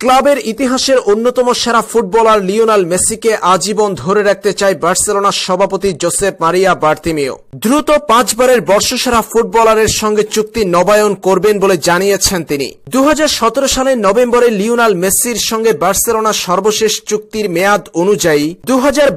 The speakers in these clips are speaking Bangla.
ক্লাবের ইতিহাসের অন্যতম সেরা ফুটবলার লিওনাল মেসিকে আজীবন ধরে রাখতে চায় বার্সেলোনার সভাপতি জোসেফ মারিয়া বার্তিমিও। দ্রুত পাঁচবারের বর্ষসেরা ফুটবলারের সঙ্গে চুক্তি নবায়ন করবেন বলে জানিয়েছেন তিনি। দু হাজার সতেরো সালের নভেম্বরে লিওনাল মেসির সঙ্গে বার্সেলোনার সর্বশেষ চুক্তির মেয়াদ অনুযায়ী দু হাজার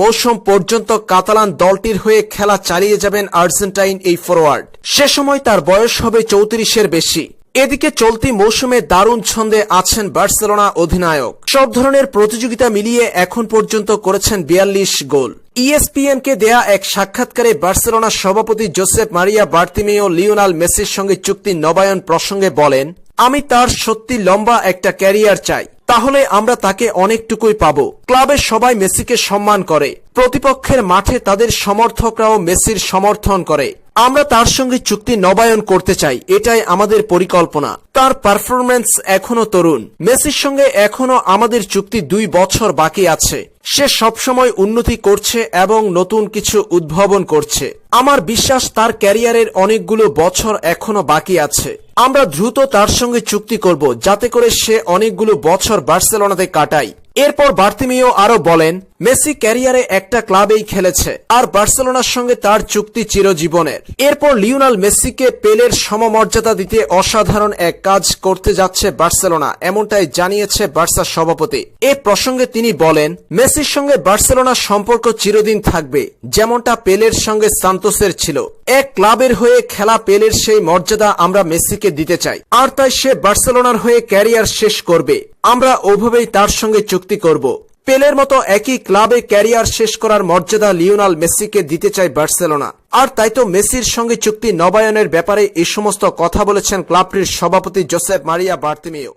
মৌসুম পর্যন্ত কাতালান দলটির হয়ে খেলা চালিয়ে যাবেন আর্জেন্টাইন এই ফরোয়ার্ড। সে সময় তার বয়স হবে চৌত্রিশের বেশি। এদিকে চলতি মৌসুমে দারুণ ছন্দে আছেন বার্সেলোনা অধিনায়ক। সব ধরনের প্রতিযোগিতা মিলিয়ে এখন পর্যন্ত করেছেন বিয়াল্লিশ গোল। ইএসপিএন কে দেয়া এক সাক্ষাৎকারে বার্সেলোনা সভাপতি জোসেফ মারিয়া বার্তিমেও লিওনাল মেসির সঙ্গে চুক্তি নবায়ন প্রসঙ্গে বলেন, আমি তার সত্যি লম্বা একটা ক্যারিয়ার চাই। তাহলে আমরা তাকে অনেকটুকুই পাব। ক্লাবের সবাই মেসিকে সম্মান করে। প্রতিপক্ষের মাঠে তাদের সমর্থকরাও মেসির সমর্থন করে। আমরা তার সঙ্গে চুক্তি নবায়ন করতে চাই, এটাই আমাদের পরিকল্পনা। তার পারফরম্যান্স এখনও তরুণ। মেসির সঙ্গে এখনও আমাদের চুক্তি দুই বছর বাকি আছে। সে সবসময় উন্নতি করছে এবং নতুন কিছু উদ্ভাবন করছে। আমার বিশ্বাস তার ক্যারিয়ারের অনেকগুলো বছর এখনও বাকি আছে। আমরা দ্রুত তার সঙ্গে চুক্তি করব, যাতে করে সে অনেকগুলো বছর বার্সেলোনাতে কাটায় এরপর বার্তিমিও আরও বলেন, মেসি ক্যারিয়ারে একটা ক্লাবেই খেলেছে, আর বার্সেলোনার সঙ্গে তার চুক্তি চিরজীবনের। এরপর লিওনাল মেসিকে পেলের সমমর্যাদা দিতে অসাধারণ এক কাজ করতে যাচ্ছে বার্সেলোনা, এমনটাই জানিয়েছে বার্সার সভাপতি। এ প্রসঙ্গে তিনি বলেন, মেসির সঙ্গে বার্সেলোনার সম্পর্ক চিরদিন থাকবে, যেমনটা পেলের সঙ্গে সান্তোসের ছিল। এক ক্লাবের হয়ে খেলা পেলের সেই মর্যাদা আমরা মেসিকে দিতে চাই, আর তাই সে বার্সেলোনার হয়ে ক্যারিয়ার শেষ করবে। আমরা ওভাবেই তার সঙ্গে চুক্তি করব। পেলের মতো একই ক্লাবে ক্যারিয়ার শেষ করার মর্যাদা লিওনাল মেসিকে দিতে চায় বার্সেলোনা। আর তাই তো মেসির সঙ্গে চুক্তি নবায়নের ব্যাপারে এই সমস্ত কথা বলেছেন ক্লাবটির সভাপতি জোসেফ মারিয়া বার্তিমিও।